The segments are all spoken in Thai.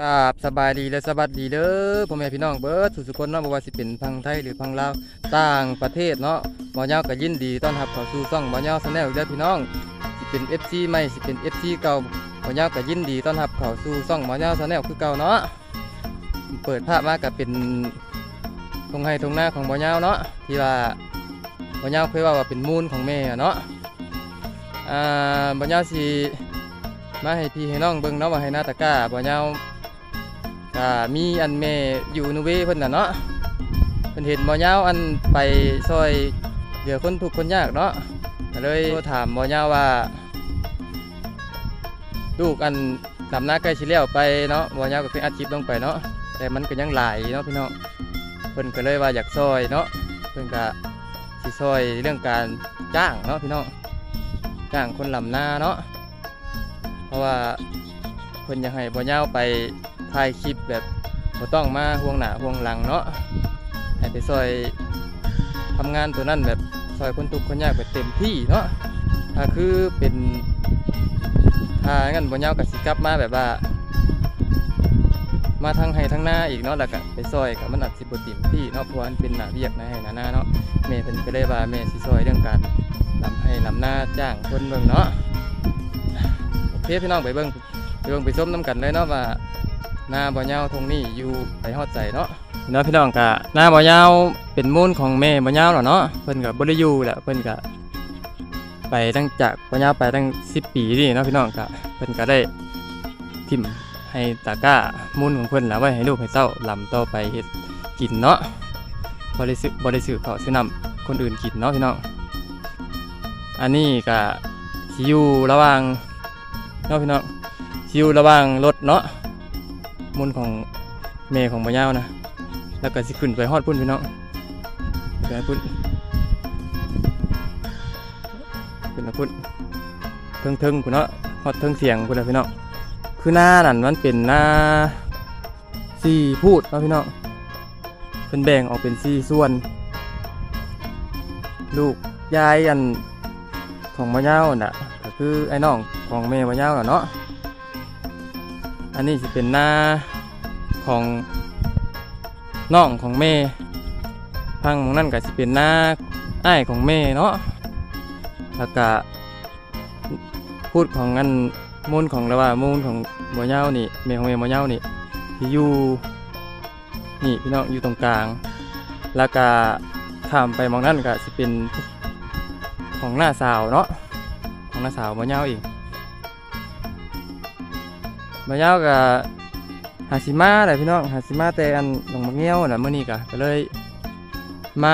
กราบสบายดีและสวัสดีเด้อพ่อแม่พี่น้องเบิร์ดสุขคนเนาะบ่ว่าสิเป็นพังไทยหรือพังลาวต่างประเทศเนาะบ่ยาวก็ยินดีต้อนรับเข้าสู่ช่องบ่ยาวชาแนลเด้อพี่น้องสิเป็น FC ใหม่สิเป็น FC เก่าบ่ยาวก็ยินดีต้อนรับเข้าสู่ช่องบ่ยาวชาแนลคือเก่าเนาะเปิดภาพมาก็เป็นทงไห้ทงหน้าของบ่ยาวเนาะที่ว่าบ่ยาวเคยว่าว่าเป็นมูลของแม่เนาะอ่าบ่ยาวสิมาให้พี่ให้น้องเบิ่งเนาะว่าให้หน้าตะกร้าบ่ยาว ก็มีอันแม่อยู่นเวเพิ่นน่ะเนาะเพิ่นเห็นบ่ยาวอันไปซอยเหลือคนทุกข์คนยากเนาะก็เลยโทรถามบ่ยาวว่า ลูกอันดำหน้าใกล้สิแล้วไปเนาะบ่ยาวก็เคยอัดคลิปลงไปเนาะแต่มันก็ยังหลายเนาะพี่น้องเพิ่นก็เลยว่าอยากซอยเนาะเพิ่นก็สิซอยเรื่องการจ้างเนาะพี่น้องจ้างคนลำหน้าเนาะเพราะว่าเพิ่นอยากให้บ่ยาวไป ถ่ายคลิปแบบบ่ต้องมาห่วงหน้าห่วงหลังเนาะให้ไปซอยทำงานตัวนั้นแบบซอยคนทุกคนยากแบบเต็มที่เนาะถ้าคือเป็นถ้างั้นบ่ยาวก็สิกลับมาแบบว่า มาทางให้ทางหน้าอีกเนาะแล้วก็ไปซอยกับมันอาจสิบ่เต็มที่เนาะเพราะว่ามันเป็นหน้าเวียกน้าให้หน้าหน้าเนาะแม่เพิ่นก็เลยว่าแม่สิซอยเรื่องการลำให้ลำหน้าจ้างคนเบิ่งเนาะโอเคพี่น้องไปเบิ่งไปเบิ่งไปส้มน้ำกันเลยเนาะว่า หน้าบ่อยาวทงนี้อยู่ไปฮอดใจเนาะพี่น้องพี่น้องกะหน้าบ่อยาวเป็นมูลของแม่บ่อยาวเหรอเนาะเพิ่นก็บ่ได้อยู่แหละเพิ่นก็ไปตั้งจากบ่อยาวไปตั้ง10ปีนี่เนาะพี่น้องกะเพิ่นก็ได้ทิมให้ตาก้ามูลของเพิ่นแล้วไว้ให้ลูกให้เต้าลำต่อไปเฮ็ดกินเนาะบ่ได้ซื้อบ่ได้ซื้อข้าซื้อนำคนอื่นกินเนาะพี่น้องอันนี้ก็สิอยู่ระหว่างเนาะพี่น้องชิวระหว่างรถเนาะ มนของเมย์ของบ่ยาวนะ แล้วก็สิขึ้นไปฮอดพุ่นพี่น้องไปพุ่นขึ้นมาพุ่นเทิงเทิงพุ่นเนาะฮอดเทิงเสียงพุ่นนะพี่น้องคือหน้านั่นมันเป็นหน้าสี่พูดเนาะพี่น้องเป็นแบ่งออกเป็นสี่ส่วน ลูกยายอันของบ่ยาวน่ะก็คือไอ้น้องของแม่วะยาวน่ะเนาะ อันนี้จะเป็นหน้าของน้องของแม่พังของนั่นก็จะเป็นหน้าอ้ายของแม่เนาะแล้วก็พูดของอันมูลของระว่ามูลของบัวยานี่แม่ของแม่บัวยานี่ที่อยู่นี่พี่น้องอยู่ตรงกลาง แล้วก็ข้ามไปมองนั่นก็จะเป็นของหน้าสาวเนาะของหน้าสาวมาเย้าอีก มาเย้ากับหาซิมาแหละพี่น้องหาซิมาแต่อันหลงมักเงี้ยวน่ะมื้อนี้ก็ก็เลยมา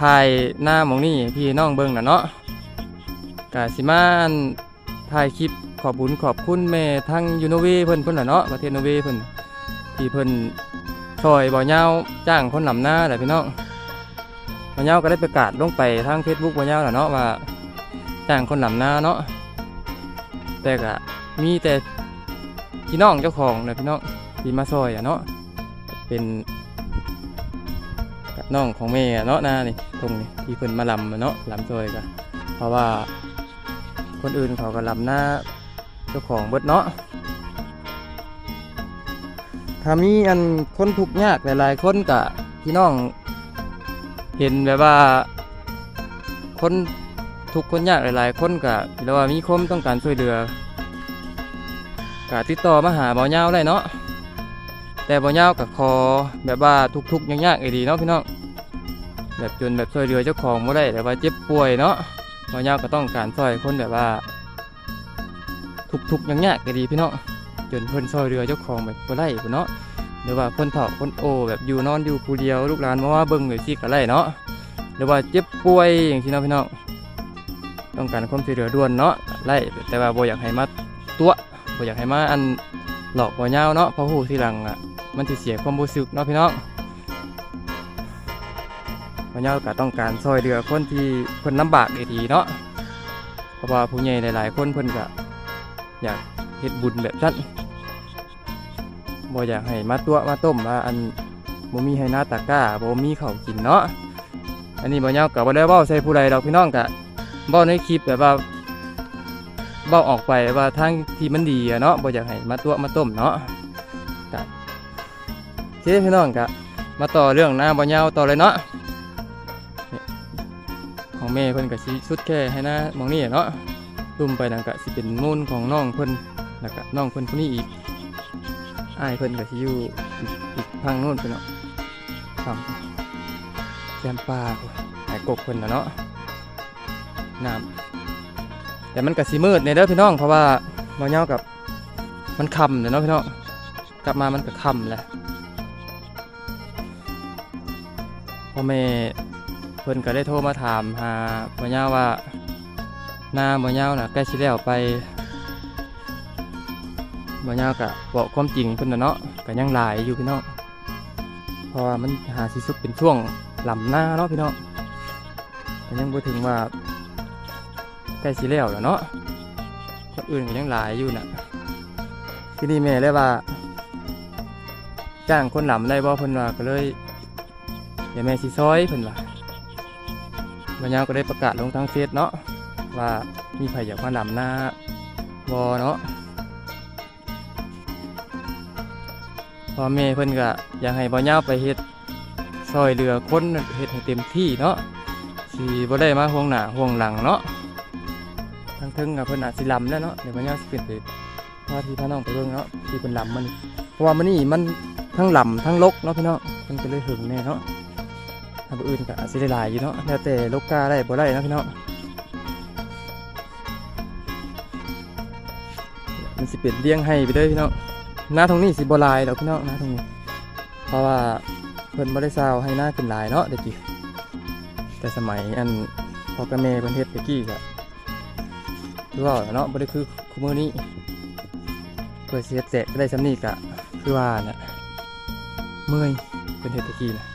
ถ่ายหน้ามองนี่พี่น้องเบิ่งน่ะเนาะกะสิมาอันถ่ายคลิปขอบบุญขอบคุณแม่ทางยูโนเวเพิ่นเพิ่นน่ะเนาะประเทศโนเวเพิ่นที่เพิ่นช่วยบ่เย้าจ้างคนนำหน้าแหละพี่น้องบ่เย้าก็ได้ประกาศลงไปทาง Facebook บ่เย้าน่ะเนาะว่าจ้างคนลำหน้าเนาะแต่ก็มีแต่ พี่น้องเจ้าของเลยพี่น้องที่มาซอยอะเนาะเป็นกับน้องของแม่อะเนาะหน้านี่ตรงนี้ที่เพิ่นมาลำเนาะลำซอยกันเพราะว่าคนอื่นเขาก็ลำหน้าเจ้าของเบิดเนาะถ้ามีอันคนทุกข์ยากหลายๆคนกะพี่น้อง เห็นแบบว่า คนทุกคนยากหลายๆ คนก็หรือว่ามีคมต้องการช่วยเหลือ ก็ติดต่อมาหาบ่อเงาวได้เนาะแต่บ่อเงาวก็ขอแบบว่าทุกๆยากๆไอ้ดีเนาะพี่น้องแบบจนแบบช่วยเหลือเจ้าของบ่ได้แต่ว่าเจ็บป่วยเนาะบ่อเงาวก็ต้องการช่วยคนแบบว่า ทุกๆยากๆไอ้ดีพี่น้องจนเพิ่นช่วยเหลือเจ้าของแบบบ่ได้เนาะหรือว่าคนเฒ่าคนโอแบบอยู่นอนอยู่ผู้เดียวลูกหลานมาว่าเบิ่งเลยสิก็ไล่เนาะหรือว่าเจ็บป่วยอย่างที่เนาะพี่น้องต้องการความช่วยเหลือด่วนเนาะไล่แต่ว่าบ่อยากให้มาตัว บ่อยากให้มาอันหลอกบ่ยาวเนาะเพราะหูทีหลังอะมันสิเสียความรู้สึกเนาะพี่น้องบ่ยาวก็ต้องการช่วยเหลือคนที่เพิ่นลำบากดีเนาะเพราะว่าผู้ใหญ่หลาย ๆ คนเพิ่นก็อยากเฮ็ดบุญแบบนั้นบ่อยากให้มาตัวมาต้มว่าอันบ่มีให้หน้าตะก้าบ่มีข้าวกินเนาะอันนี้บ่ยาวก็บ่ได้เว้าใส่ผู้ใดดอกพี่น้องก็เบ้าในคลิปแบบว่า เบ้าออกไปว่าทางที่มันดีเนาะบ่อยากให้มาตัวมาต้มเนาะกะโอเคพี่น้องกะมาต่อเรื่องหน้าบ่ยาวต่อเลยเนาะของแม่เพิ่นก็สิสุดแค่ให้หน้ามองนี่เนาะตุ่มไปนั่นก็สิเป็นมูลของน้องเพิ่นแล้วก็น้องเพิ่นผู้นี้อีกอ้ายเพิ่นก็สิอยู่อีกพังโน้นไปเนาะฝั่งแคมป่าหายกบเพิ่นน่ะเนาะน้ำ แต่มันก็สิมืดในเด้อพี่น้องเพราะว่าบ่ยากับมันคำเด้อเนาะพี่น้องกลับมามันก็ค่ำแหละพ่อแม่เพิ่นก็ได้โทรมาถามหาบ่ยาว่าหน้าบ่ยาน่ะใกล้สิแล้วไปบ่ยาก็บอกความจริงเพิ่นนะเนาะก็ยังหลายอยู่พี่น้องเพราะว่ามันหาสิสุดเป็นช่วงลำหน้าเนาะพี่น้องก็ยังบ่ถึงว่า ใกล้สิแล้วแล้วเนาะคนอื่นก็ยังหลายอยู่น่ะที่นี่แม่เลยว่า จ้างคนหลำได้บ่เพิ่นว่าก็เลยเดี๋ยวแม่สิซอยเพิ่นว่าบัญญาวก็ได้ประกาศลงทางเฟซเนาะว่ามีใครอยากมาหลำหน้าบอเนาะพ่อแม่เพิ่นก็อยากให้บ่ยาวไปเฮ็ดซอยเรือคนเฮ็ดให้เต็มที่เนาะสิบ่ได้มาห่วงหน้าห่วงหลังเนาะ ทางเทึงก็เพิ่นอาจสิลำแล้วเนาะเดี๋ยวบ่ยาวสิเป็นไปพาพี่พาน้องไปเบิ่งเนาะที่เพิ่นลำมันเพราะว่ามันนี่มันทั้งลำทั้งลกเนาะพี่น้องมันก็เลยหึงแน่เนาะทำอื่นก็อาจจะได้หลายอยู่เนาะแล้วแต่ลูกกาได้บ่ได้เนาะพี่เนาะมันสิเป็นเลี้ยงให้ไปเด้อพี่เนาะหน้าตรงนี้สิบ่ลายดอกพี่เนาะหน้าตรงนี้เพราะว่าเพิ่นบ่ได้ซาวให้หน้าเป็นลายเนาะเด็กกี้แต่สมัยอันพ่อกับแม่เพิ่นเฮ็ดเด็กกี้ก็ คือว่าเนาะบ่ได้คือคุมือนี้เพื่อเฮ็ดแจกก็ได้ซำนี้ก็คือว่าน่ะเมื่อยเพิ่นเฮ็ดเด็กกี้น่ะ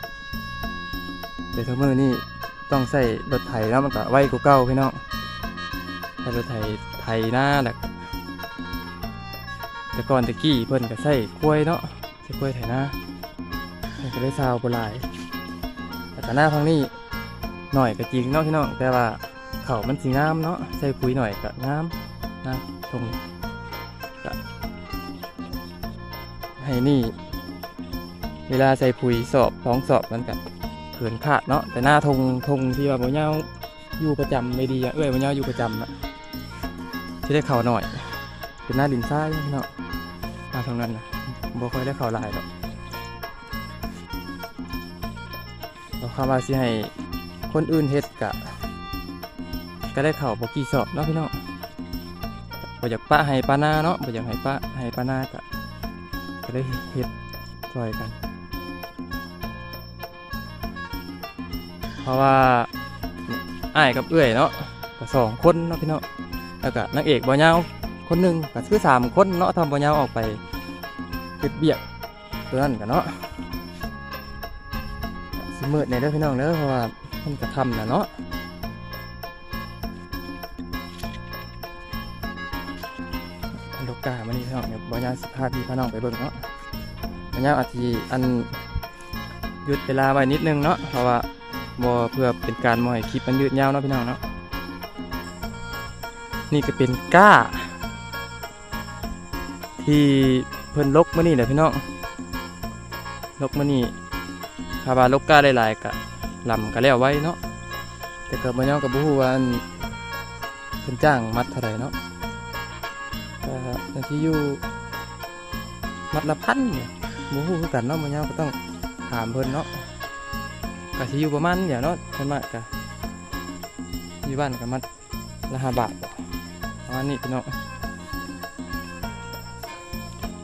แต่ทุกมือนี่ต้องใส่รถไถแล้วมันก็ไวกว่าเก่าพี่น้องใช้รถไถไถหน้าแหละแต่ก่อนตะกี้เพิ่นก็ใส่กล้วยเนาะใส่กล้วยไถหน้ามันก็ได้ซาวโบราณแต่หน้าพังนี่หน่อยก็จริงเนาะพี่น้องแต่ว่า เขามันสีงามเนาะใส่ปุ๋ยหน่อยก็งามนะตรงก็ให้นี่ เวลาใส่ปุ๋ยสอบสองสอบมันก็เขินขาดเนาะแต่หน้าธงธงที่ว่าบ่เงาอยู่ประจำไม่ดีเอ้ยบ่เงาอยู่ประจำอะที่ได้เข่าหน่อย เป็นหน้าดินทรายเนาะหน้าทงนั้นนะบ่ค่อยได้เข่าลายหรอกเอาคำว่าสิให้คนอื่นเฮ็ดกะ ก็ได้เข่าบกี่สอบเนาะพี่น้องบ่อยากปะให้ปานาเนาะบ่อยากให้ปะให้ปานากะก็ได้เฮ็ดช่วยกัน เพราะว่าอ้ายกับเอื้อยเนาะก็สองคนเนาะพี่เนาะแล้วก็นางเอกบ่ยาวคนหนึ่งก็คือสามคนเนาะทำบ่ยาวออกไปเก็บเบียกตัวนั้นกันเนาะสิมืดในเด้อพี่น้องเด้อเพราะว่ามันจะค่ำนะเนาะ ลูกกามานี่พี่น้องเดี๋ยวบ่ยาสิพาพี่พาน้องไปเบิ่งเนาะบ่ยาวอาทีอันหยุดเวลาไว้นิดนึงเนาะเพราะว่าบ่เพื่อเป็นการบ่ให้คลิปมันยืดยาวเนาะพี่น้องเนาะนี่ก็เป็นก้า ที่เพิ่นลกมานี่แหละพี่น้องลกมานี่คาบาลกก้าหลายๆกะลำก็แล้วไว้เนาะแต่ก็บ่ยอมกับบ่ฮู้ว่าอันเพิ่นจ้างมัดเท่าไหร่เนาะ ก็จังที่อยู่มัดละพันเนี่ยบ่ฮู้คือกันเนาะบ่ยอมก็ต้องถามเพิ่นเนาะก็สิอยู่ประมาณเดี๋ยวเนาะส่นมากก็อยู่บ้านก็มัดละห้าบาทบ่ประมาณนี้พี่น้อง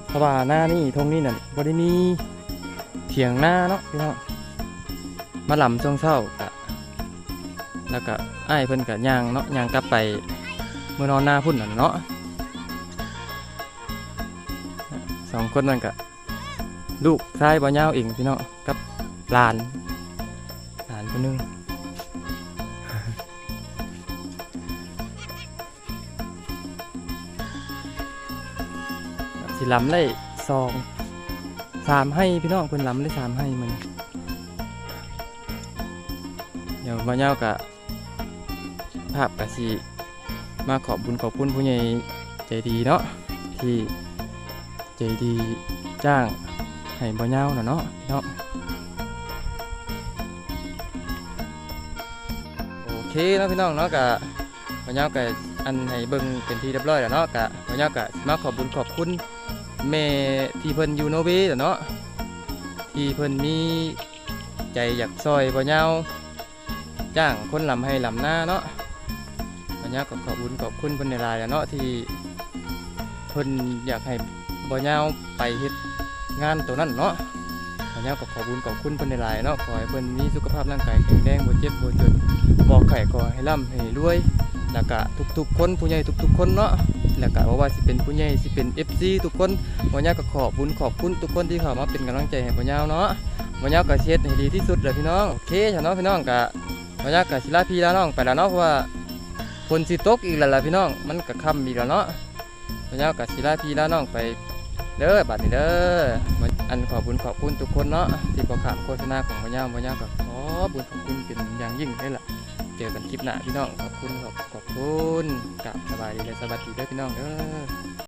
เพราะว่าหน้านี่ทงนี่น่ะบ่ได้มีเถียงหน้าเนาะพี่น้องมาหลำช่วงเช้าก็แล้วก็อ้ายเพิ่นก็ย่างเนาะย่างกลับไปเมื่อนอนหน้าพุ่นน่ะเนาะ สองคนนั่นก็ลูกชายบ่ยาวเองพี่น้องกับหลานหลานคนหนึงสิลำได้สองสามให้พี่น้องเพิ่นลำได้สามให้มันเดี๋ยวมาเย้ากะภาพกะสิมาขอบบุญขอบคุณผู้ใหญ่ใจดีเนาะที่ จดีจ้างให้บ่ยาวน่ะเนาะเนาะโอเคเนาะพี่น้องเนาะกะบ่ยากะอันให้เบิ่งเป็นที่เรียบร้อยแล้วเนาะกะบ่ยากะมาขอบคุญขอบคุณแม่ที่เพิ่นอยู่โนเวย์เนาะที่เพิ่นมีใจอยากซอยบ่ยาจ้างคนลำให้ลำหน้าเนาะบ่ยาก็ขอบคุญขอบคุณเพิ่นในรายๆเนาะที่เพิ่นอยากให้ บ่ยาวไปเฮ็ดงานตัวนั้นเนาะอันนี้ก็ขอบุญขอบคุณเพิ่นในหลายๆเนาะขอให้เพิ่นมีสุขภาพร่างกายแข็งแรงบ่เจ็บบ่จนบ่ไข้ขอให้ร่ำให้รวยแล้วก็ทุกๆคนผู้ใหญ่ทุก ๆ คนเนาะแล้วก็บ่ว่าสิเป็นผู้ใหญ่สิเป็น FC ทุกคนบ่ยาวก็ขอบุญขอบคุณทุกคนที่เข้ามาเป็นกำลังใจให้บ่ยาวเนาะบ่ยาวก็เฮ็ดให้ดีที่สุดเลยพี่น้องโอเคจ้ะเนาะพี่น้องก็บ่ยาวก็สิลาพี่ลาน้องไปแล้วเนาะเพราะว่าฝนสิตกอีกแล้วล่ะพี่น้อง มันก็ค่ำอีกแล้วเนาะบ่ยาวก็สิลาพี่ลาน้องไป เด้อบัดนี้เด้อมาอันขอบุญขอบคุณทุกคนเนาะที่ประกาศโฆษณาของพญาพญาก็ขอบุญขอบคุณเป็นอย่างยิ่งเลยล่ะเจอกันคลิปหน้าพี่น้องขอบคุณขอบขอบคุณกับสบายดีและสวัสดีเด้อพี่น้องเด้อ